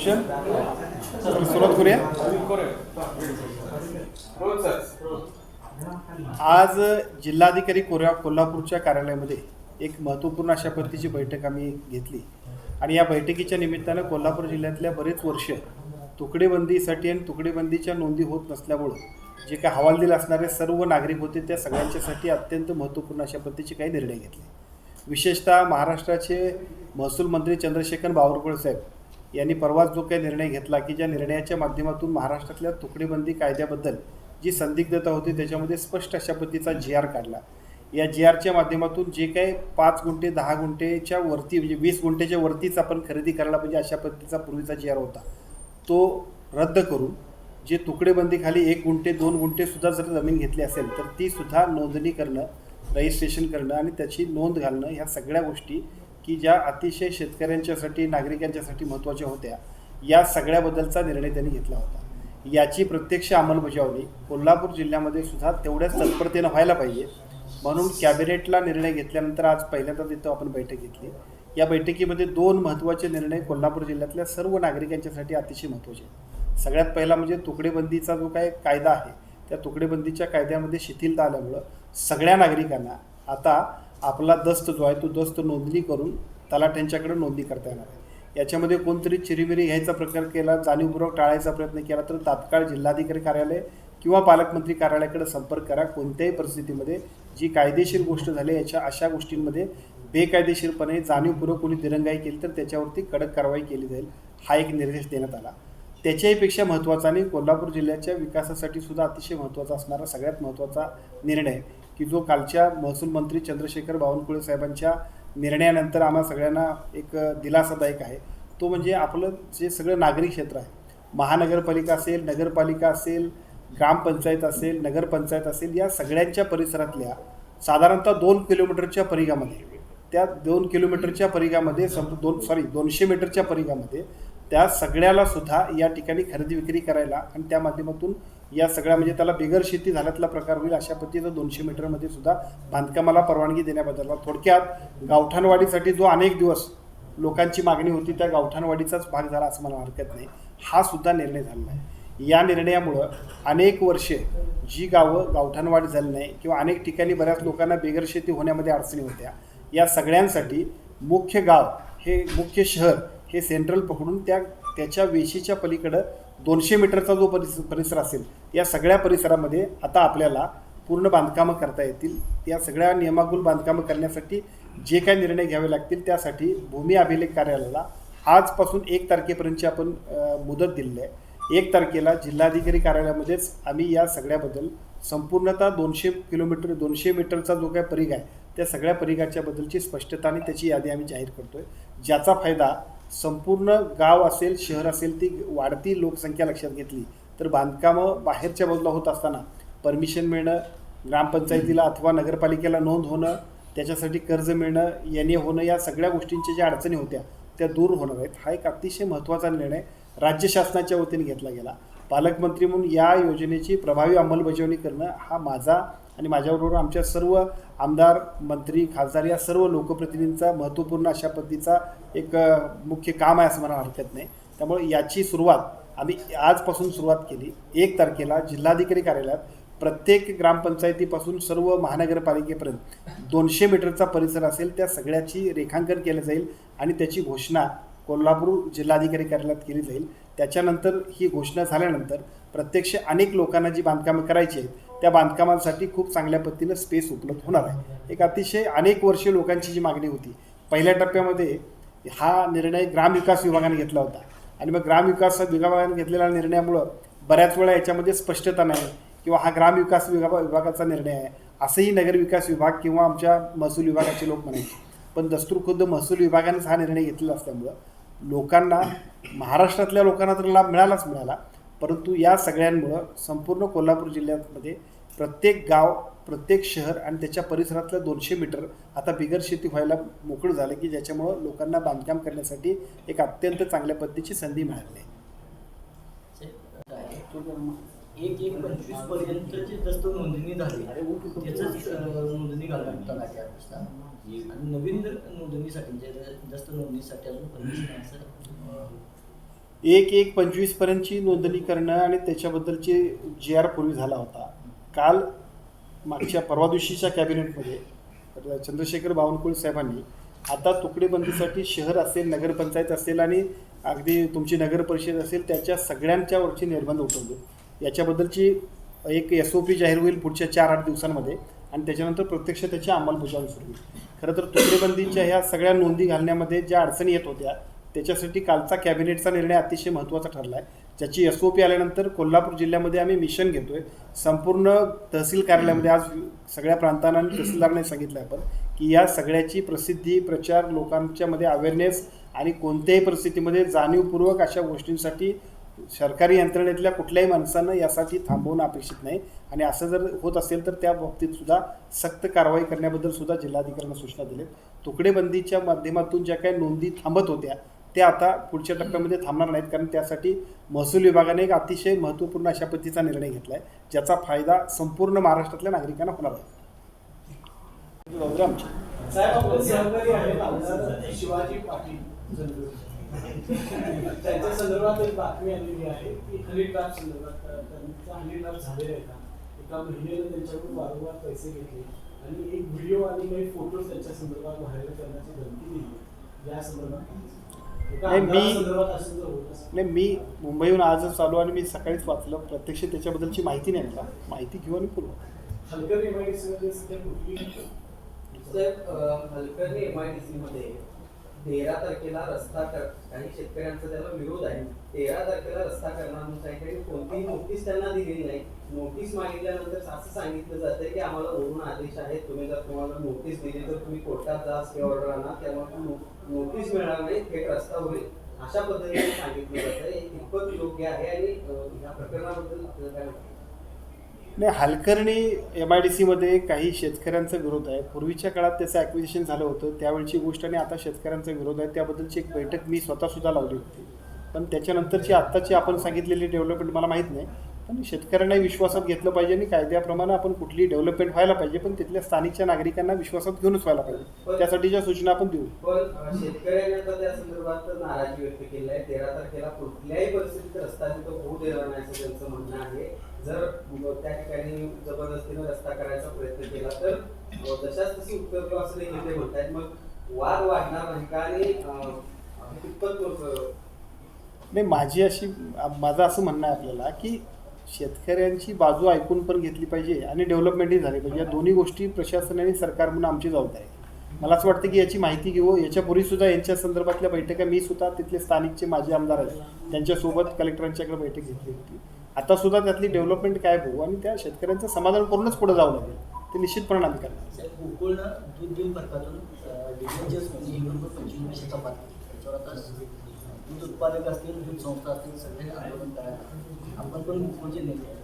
सुरुवात करूया आज जिल्हाधिकारी कोऱ्या कोल्हापूरच्या कार्यालयामध्ये एक महत्त्वपूर्ण अशा पद्धतीची बैठक आम्ही घेतली. आणि या बैठकीच्या निमित्तानं कोल्हापूर जिल्ह्यातल्या बरेच वर्ष तुकडेबंदीसाठी आणि तुकडेबंदीच्या नोंदी होत नसल्यामुळं जे काही हवालदिल असणारे सर्व नागरिक होते त्या सगळ्यांच्यासाठी अत्यंत महत्त्वपूर्ण अशा पद्धतीचे काही निर्णय घेतले. विशेषतः महाराष्ट्राचे महसूल मंत्री चंद्रशेखर बावनकुळे साहेब यांनी परवाच जो काही निर्णय घेतला की ज्या निर्णयाच्या माध्यमातून महाराष्ट्रातल्या तुकडेबंदी कायद्याबद्दल जी संदिग्धता होती त्याच्यामध्ये स्पष्ट अशा पद्धतीचा जी आर काढला. या जी आरच्या माध्यमातून जे काही पाच गुंठे दहा गुंठेच्या वरती म्हणजे वीस गुंठेच्या वरतीच आपण खरेदी करायला पाहिजे अशा पद्धतीचा पूर्वीचा जी आर होता. तो रद्द करून जे तुकडेबंदीखाली एक गुंठे दोन गुंठे सुद्धा जर जमीन घेतली असेल तर तीसुद्धा नोंदणी करणं रजिस्ट्रेशन करणं आणि त्याची नोंद घालणं ह्या सगळ्या गोष्टी की ज्या अतिशय शेतकऱ्यांच्यासाठी नागरिकांच्यासाठी महत्त्वाच्या होत्या या सगळ्याबद्दलचा निर्णय त्यांनी घेतला होता. याची प्रत्यक्ष अंमलबजावणी कोल्हापूर जिल्ह्यामध्ये सुद्धा तेवढ्याच तत्परतेनं व्हायला पाहिजे. म्हणून कॅबिनेटला निर्णय घेतल्यानंतर आज पहिल्यांदा तिथं आपण बैठक घेतली. या बैठकीमध्ये दोन महत्त्वाचे निर्णय कोल्हापूर जिल्ह्यातल्या सर्व नागरिकांच्यासाठी अतिशय महत्त्वाचे आहेत. सगळ्यात पहिला म्हणजे तुकडेबंदीचा जो काय कायदा आहे त्या तुकडेबंदीच्या कायद्यामध्ये शिथिलता आल्यामुळं सगळ्या नागरिकांना आता आपला दस्त जो आहे तो दस्त नोंदणी करून तलाठ्यांच्याकडे नोंदणी करता येणार आहे. याच्यामध्ये कोणतरी चिरीबिरी घ्यायचा प्रकार केला जाणीवपूर्वक टाळायचा प्रयत्न केला तर तात्काळ जिल्हाधिकारी कार्यालय किंवा पालकमंत्री कार्यालयाकडे संपर्क करा. कोणत्याही परिस्थितीमध्ये जी कायदेशीर गोष्ट झाली याच्या अशा गोष्टींमध्ये बेकायदेशीरपणे जाणीवपूर्वक कोणी दिरंगाई केली तर त्याच्यावरती कडक कारवाई केली जाईल हा एक निर्देश देण्यात आला. त्याच्याहीपेक्षा महत्त्वाचा आणि कोल्हापूर जिल्ह्याच्या विकासासाठी सुद्धा अतिशय महत्त्वाचा असणारा सगळ्यात महत्त्वाचा निर्णय की जो कालच्या महसूल मंत्री चंद्रशेखर बावनकुळे साहेबांच्या निर्णयानंतर आम्हा सगळ्यांना एक दिलासादायक आहे. तो म्हणजे आपलं जे सगळं नागरी क्षेत्र आहे. महानगरपालिका असेल नगरपालिका असेल ग्रामपंचायत असेल नगरपंचायत असेल या सगळ्यांच्या परिसरातल्या साधारणतः दोन किलोमीटरच्या परिघामध्ये त्या दोन किलोमीटरच्या परिघामध्ये सम दोन सॉरी दोनशे मीटरच्या परिघामध्ये त्या सगळ्याला सुद्धा या ठिकाणी खरेदी विक्री करायला आणि त्या माध्यमातून या सगळ्या म्हणजे त्याला बिगर शेती झाल्यातला प्रकार होईल अशा पद्धतीचं दोनशे मीटरमध्ये सुद्धा बांधकामाला परवानगी देण्याबद्दल. थोडक्यात गावठाणवाडीसाठी जो अनेक दिवस लोकांची मागणी होती त्या गावठाणवाडीचाच भाग झाला असं मला हरकत नाही. हा सुद्धा निर्णय झालेला आहे या निर्णयामुळं अनेक वर्षे जी गावं गावठाणवाडी झाली नाही किंवा अनेक ठिकाणी बऱ्याच लोकांना बेगर शेती होण्यामध्ये अडचणी होत्या या सगळ्यांसाठी मुख्य गाव हे मुख्य शहर हे सेंट्रल पकडून त्या त्याच्या वेशीच्या पलीकडं दोनशे मीटरचा जो परिस परिसर असेल या सगळ्या परिसरामध्ये आता आपल्याला पूर्ण बांधकामं करता येतील. त्या सगळ्या नियमागुल बांधकामं करण्यासाठी जे काही निर्णय घ्यावे लागतील त्यासाठी भूमी अभिलेख कार्यालयाला आजपासून एक तारखेपर्यंतची आपण मुदत दिलेली आहे. एक तारखेला जिल्हाधिकारी कार्यालयामध्येच आम्ही या सगळ्याबद्दल संपूर्णतः दोनशे किलोमीटर दोनशे मीटरचा जो काही परिघ आहे त्या सगळ्या परिघाच्या बद्दलची स्पष्टता आणि त्याची यादी आम्ही जाहीर करतोय. ज्याचा फायदा संपूर्ण गाव असेल शहर असेल ती वाढती लोकसंख्या लक्षात घेतली तर बांधकामं बाहेरच्या बाजूला होत असताना परमिशन मिळणं ग्रामपंचायतीला अथवा नगरपालिकेला नोंद होणं त्याच्यासाठी कर्ज मिळणं येणे होणं या सगळ्या गोष्टींच्या ज्या अडचणी होत्या त्या दूर होणार आहेत. हा एक अतिशय महत्त्वाचा निर्णय राज्य शासनाच्या वतीने घेतला गेला. पालकमंत्री म्हणून या योजनेची प्रभावी अंमलबजावणी करणं हा माझा आणि माझ्याबरोबर आमच्या सर्व आमदार मंत्री खासदार या सर्व लोकप्रतिनिधींचा महत्त्वपूर्ण अशा पद्धतीचा एक मुख्य काम आहे असं मला हरकत नाही. त्यामुळे याची सुरुवात आम्ही आजपासून सुरुवात केली. एक तारखेला जिल्हाधिकारी कार्यालयात प्रत्येक ग्रामपंचायतीपासून सर्व महानगरपालिकेपर्यंत दोनशे मीटरचा परिसर असेल त्या सगळ्याची रेखांकन केलं जाईल आणि त्याची घोषणा कोल्हापूर जिल्हाधिकारी कार्यालयात केली जाईल. त्याच्यानंतर ही घोषणा झाल्यानंतर प्रत्यक्ष अनेक लोकांना जी बांधकामं करायची आहेत त्या बांधकामांसाठी खूप चांगल्या पद्धतीनं स्पेस उपलब्ध होणार आहे. एक अतिशय अनेक वर्षे लोकांची जी मागणी होती पहिल्या टप्प्यामध्ये हा निर्णय ग्रामविकास विभागाने घेतला होता. आणि मग ग्रामविकास विभागाने घेतलेल्या निर्णयामुळं बऱ्याच वेळा याच्यामध्ये स्पष्टता नाही किंवा हा ग्रामविकास विभाग विभागाचा निर्णय आहे. असंही नगरविकास विभाग किंवा आमच्या महसूल विभागाचे लोक म्हणायचे. पण दस्तूर खुद्द महसूल विभागानेच हा निर्णय घेतलेला असल्यामुळं लोकांना महाराष्ट्रातल्या लोकांना तर लाभ मिळालाच मिळाला. परंतु या सगळ्यांमुळं संपूर्ण कोल्हापूर जिल्ह्यामध्ये प्रत्येक गाव प्रत्येक शहर आणि त्याच्या परिसरातलं दोनशे मीटर आता बिगर शेती व्हायला मोकळं झालं की ज्याच्यामुळं लोकांना बांधकाम करण्यासाठी एक अत्यंत चांगल्या पद्धतीची संधी मिळाली आहे एक एक पंचवीस पर्यंतची जास्त नोंदणी झाली. त्याच नोंदणी घालून आणि नवीन नोंदणीसाठी म्हणजे नोंदणीसाठी अजून पंचवीस एक एक पंचवीसपर्यंतची नोंदणी करणं आणि त्याच्याबद्दलचे जे आर पूर्वी झाला होता. काल मागच्या परवा दिवशीच्या कॅबिनेटमध्ये चंद्रशेखर बावनकुळे साहेबांनी आता तुकडेबंदीसाठी शहर असेल नगरपंचायत असेल आणि अगदी तुमची नगर परिषद असेल त्याच्या सगळ्यांच्या वरचे निर्बंध उठवले. याच्याबद्दलची एक एस ओ पी जाहीर होईल पुढच्या चार आठ दिवसांमध्ये आणि त्याच्यानंतर प्रत्यक्ष त्याची अंमलबजावणी सुरू होईल. खरं तर तुकडेबंदीच्या ह्या सगळ्या नोंदी घालण्यामध्ये ज्या अडचणी येत होत्या त्याच्यासाठी कालचा कॅबिनेटचा निर्णय अतिशय महत्त्वाचा ठरला आहे ज्याची एस ओ पी आल्यानंतर कोल्हापूर जिल्ह्यामध्ये आम्ही मिशन घेतो आहे संपूर्ण तहसील कार्यालयामध्ये आज सगळ्या प्रांतांना आणि तहसीलदारांनी सांगितलं आपण की या सगळ्याची प्रसिद्धी प्रचार लोकांच्या मध्ये अवेअरनेस आणि कोणत्याही परिस्थितीमध्ये जाणीवपूर्वक अशा गोष्टींसाठी सरकारी यंत्रणेतल्या कुठल्याही माणसानं यासाठी थांबवणं अपेक्षित नाही. आणि असं जर होत असेल तर त्या बाबतीत सुद्धा सक्त कारवाई करण्याबद्दल सुद्धा जिल्हाधिकाऱ्यांना सूचना दिल्या तुकडेबंदीच्या माध्यमातून ज्या काही नोंदी थांबत होत्या त्या आता पुढच्या टप्प्यामध्ये थांबणार नाहीत कारण त्यासाठी महसूल विभागाने एक अतिशय महत्त्वपूर्ण अशा पद्धतीचा निर्णय घेतला आहे ज्याचा फायदा संपूर्ण महाराष्ट्रातल्या नागरिकांना होणार आहे. जाऊ आमची साहेब आपण सहकारी आहेत. आमदार शिवाजी पाटील त्यांच्या संदर्भात एक बातमी आलेली आहे की हनी ट्रॅप संदर्भात अ, त्यांचा हनी ट्रॅप झालेला आहे. का एका महिलेनं त्यांच्याकडून वारंवार पैसे घेतले आणि एक व्हिडिओ आणि काही फोटो त्यांच्या संदर्भात व्हायरल करण्याची धमकी दिली या संदर्भात नाही, मी- नाही मी मुंबईहून आजच आलो आणि मी सकाळीच वाचलं. प्रत्यक्ष त्याच्याबद्दलची माहिती नाही मला. माहिती घेऊ आणि बोलू. हलकर एमआयडीसी मध्ये तेरा तारखेला रस्ता कर काही शेतकऱ्यांचा त्याला विरोध आहे. तेरा तारखेला रस्ता करणार म्हणून काही आणि कोणतीही नोटीस त्यांना दिलेली नाही. नोटीस मागितल्यानंतर असं सांगितलं जातं की आम्हाला वरून आदेश आहे. तुम्ही जर तुम्हाला नोटीस दिली तर तुम्ही कोर्टात जा स्टे ऑर्डर आणा. त्यामुळे नोटीस मिळणार नाही थेट रस्ता होईल. अशा पद्धतीने सांगितलं जातं. हे कितपत योग्य आहे आणि अ, या प्रकरणाबद्दल आपल्याला काय वाटतं? नाही हलकर्णी एम आय डी सीमध्ये काही शेतकऱ्यांचा विरोध आहे. पूर्वीच्या काळात त्याचं ॲक्विजिशन झालं होतं. त्यावेळची गोष्ट आणि आता शेतकऱ्यांचा विरोध आहे. त्याबद्दलची एक बैठक मी स्वतःसुद्धा लावली होती. पण त्याच्यानंतरची आत्ताची आपण सांगितलेली डेव्हलपमेंट मला माहीत नाही. पण शेतकऱ्यांनाही विश्वासात घेतलं पाहिजे आणि कायद्याप्रमाणे आपण कुठली डेव्हलपमेंट व्हायला पाहिजे पण तिथल्या स्थानिकच्या नागरिकांना विश्वासात घेऊनच व्हायला पाहिजे. त्यासाठीच्या सूचना आपण देऊ. पण शेतकऱ्यांनी आता त्या संदर्भात तर नाराजी व्यक्त केली आहे. तेरा तारखेला कुठल्याही परिस्थितीत रस्ता तिथं होऊ देणार नाही असं त्यांचं म्हणणं आहे. जर त्या ठिकाणी जबरदस्तीनं रस्ता करायचा प्रयत्न केला तर जशाच तशी उत्तर किंवा असं नाही घेतले म्हणतात मग वाद वाढणार नाही का? आणि कितपत नाही माझी अशी माझं असं म्हणणं आहे आपल्याला की शेतकऱ्यांची बाजू ऐकून पण घेतली पाहिजे आणि डेव्हलपमेंटही झाली पाहिजे. या दोन्ही गोष्टी प्रशासन आणि सरकार म्हणून आमची जबाबदारी आहे. मला असं वाटतं की याची माहिती घेऊ याच्यापूर्वी सुद्धा यांच्या संदर्भातल्या बैठका मी सुद्धा तिथले स्थानिकचे माझे आमदार आहेत. त्यांच्यासोबत कलेक्टरांच्याकडे बैठक घेतली होती. आता सुद्धा त्यातली डेव्हलपमेंट काय होऊ आणि त्या शेतकऱ्यांचं समाधान करूनच पुढे जावं लागेल ते निश्चित परिणाम करणार. साहेब, गोकुळनं दूध देऊन फरकातून डिग्रीचेच म्हणजे बरोबर दूध उत्पादक असतील दूध संस्था असतील सगळे आंदोलन करायला आपण पण गोकुळचे नेते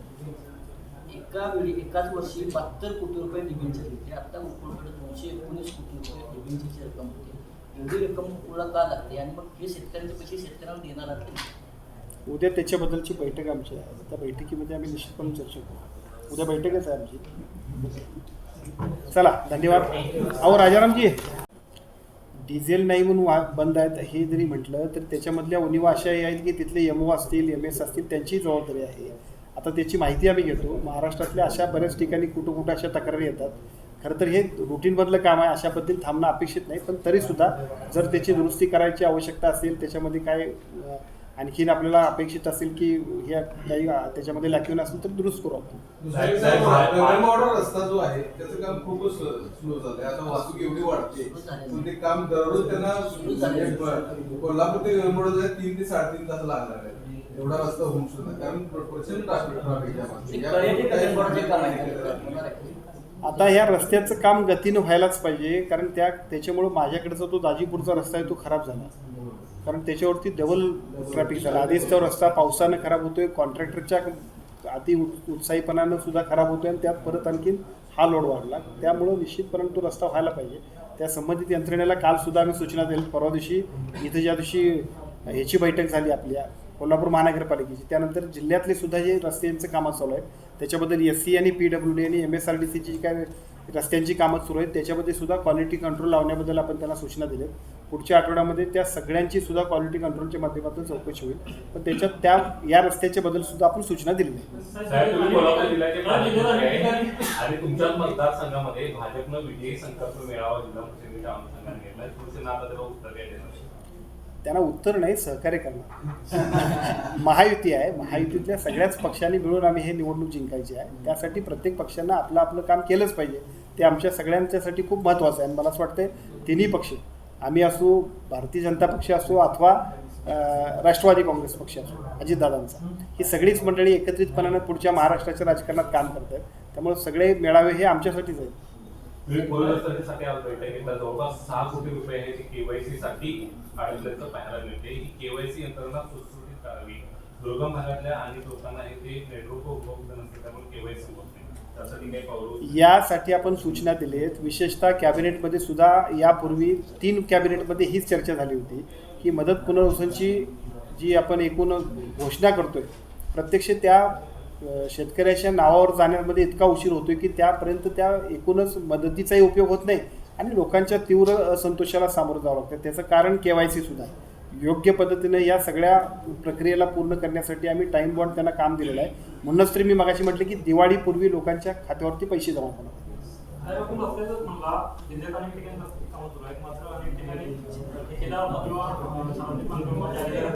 एका वेळी एकाच वर्षी बहात्तर कोटी रुपये डिग्रीचे घेतले आता गोकुळकडे दोनशे एकोणीस कोटी रुपये डिग्रीची रक्कम होती. एवढी रक्कम गोकुळला का लागते? आणि मग हे शेतकऱ्यांचे पैसे शेतकऱ्यांना देणार आहात. उद्या त्याच्याबद्दलची बैठक आमची आहे. त्या बैठकीमध्ये आम्ही निश्चितपणे चर्चा करू. उद्या बैठकच आहे आमची. चला धन्यवाद. अहो राजारामजी डिझेल नाही म्हणून वा बंद आहेत हे जरी म्हटलं तर त्याच्यामधल्या उनिवा अशा आहेत की तिथले एम ओ असतील एम एस असतील त्यांची जबाबदारी आहे. आता त्याची माहिती आम्ही घेतो. महाराष्ट्रातल्या अशा बऱ्याच ठिकाणी कुठं कुठं अशा तक्रारी येतात. खरं तर हे रुटीनमधलं काम आहे अशा पद्धतीने थांबणं अपेक्षित नाही. पण तरीसुद्धा जर त्याची दुरुस्ती करायची आवश्यकता असेल त्याच्यामध्ये काय आणखीन आपल्याला अपेक्षित असेल की ह्या काही त्याच्यामध्ये लॅक्युन असेल तर दुरुस्त करू आपण. साहेब साहेब गगनबावडा रस्ता जो आहे त्याचं काम खूपच स्लो झालंय. आता वाहतूक एवढी वाढते. पण ते काम दररोज त्यांना प- कोल्हापूर ते गगनबावडा जायला तीन ते साडेतीन तास लागणार आहे. एवढा रस्ता होऊन सुद्धा कारण प्र- प्रचंड ट्रॅफिक ट्रॅफिक ते कळेल का गणपतीचे काम आहे का? होणार आहे. का? आता ह्या रस्त्याचं काम गतीनं व्हायलाच पाहिजे कारण त्या त्याच्यामुळं माझ्याकडचा तो दाजीपूरचा रस्ता आहे तो खराब झाला. कारण त्याच्यावरती डबल ट्रॅफिक झाला. आधीच तो रस्ता पावसानं खराब होतोय कॉन्ट्रॅक्टरच्या अति उत्साहीपणानं सुद्धा खराब होतोय आणि त्यात परत आणखीन हा लोड वाढला. त्यामुळं निश्चितपणे तो रस्ता व्हायला पाहिजे. त्या संबंधित यंत्रणेला काल सुद्धा आम्ही सूचना दिली. परवा दिवशी इथं ज्या दिवशी ह्याची बैठक झाली आपल्या कोल्हापूर महानगरपालिकेची त्यानंतर जिल्ह्यातले सुद्धा जे रस्त्यांचं कामं चालू आहे. त्याच्याबद्दल एस सी आणि पी डब्ल्यू डी आणि एम एस आर डी सीची काय रस्त्यांची कामं सुरू आहेत. त्याच्यामध्ये सुद्धा क्वालिटी कंट्रोल लावण्याबद्दल आपण त्यांना सूचना दिल्या पुढच्या आठवड्यामध्ये त्या सगळ्यांची सुद्धा क्वालिटी कंट्रोलच्या माध्यमातून चौकशी होईल. पण त्याच्यात त्या या रस्त्याच्या बद्दल सुद्धा आपण सूचना दिली त्यांना उत्तर नाही सहकार्य करणार. महायुती आहे. महायुतीतल्या सगळ्याच पक्षांनी मिळून आम्ही हे निवडणूक जिंकायची आहे. त्यासाठी प्रत्येक पक्षांना आपलं आपलं काम केलंच पाहिजे. ते आमच्या सगळ्यांच्यासाठी खूप महत्त्वाचं आहे. आणि मला असं वाटतं तिन्ही पक्ष आम्ही असो भारतीय जनता पक्ष असो अथवा राष्ट्रवादी काँग्रेस पक्ष असो अजितदादांचा ही सगळीच मंडळी एकत्रितपणानं पुढच्या महाराष्ट्राच्या राजकारणात काम करत आहेत त्यामुळे सगळे मेळावे हे आमच्यासाठीच आहेत. म्हणजे मी तुम्ही पूरग्रस्तांसाठी आज बैठकीतला जवळपास सहा कोटी रुपये आहे केवायसी साठी काढल्याचं पाहायला मिळते. ही केवायसी यंत्रणा सुटसुटीत करावी. दुर्गम भागातल्या अनेक लोकांना हे ते नेटवर्क उपलब्ध नसते त्यामुळे केवायसी होत नाही. त्यासाठी यासाठी आपण सूचना दिली आहेत विशेषतः कॅबिनेटमध्ये सुद्धा यापूर्वी तीन कॅबिनेटमध्ये हीच चर्चा झाली होती की मदत पुनर्वसनची जी आपण एकूण घोषणा करतोय प्रत्यक्ष त्या शेतकऱ्याच्या नावावर जाण्यामध्ये इतका उशीर होतोय की त्यापर्यंत त्या एकूणच मदतीचाही उपयोग होत नाही आणि लोकांच्या तीव्र असंतोषाला सामोरं जावं लागतं. त्याचं कारण के वाय सी सुद्धा योग्य पद्धतीने या सगळ्या प्रक्रियेला पूर्ण करण्यासाठी आम्ही टाईम बॉन्ड त्यांना काम दिलेलं आहे. म्हणूनच तरी मी मगाशी म्हटलं की दिवाळीपूर्वी लोकांच्या खात्यावरती पैसे जमा होणार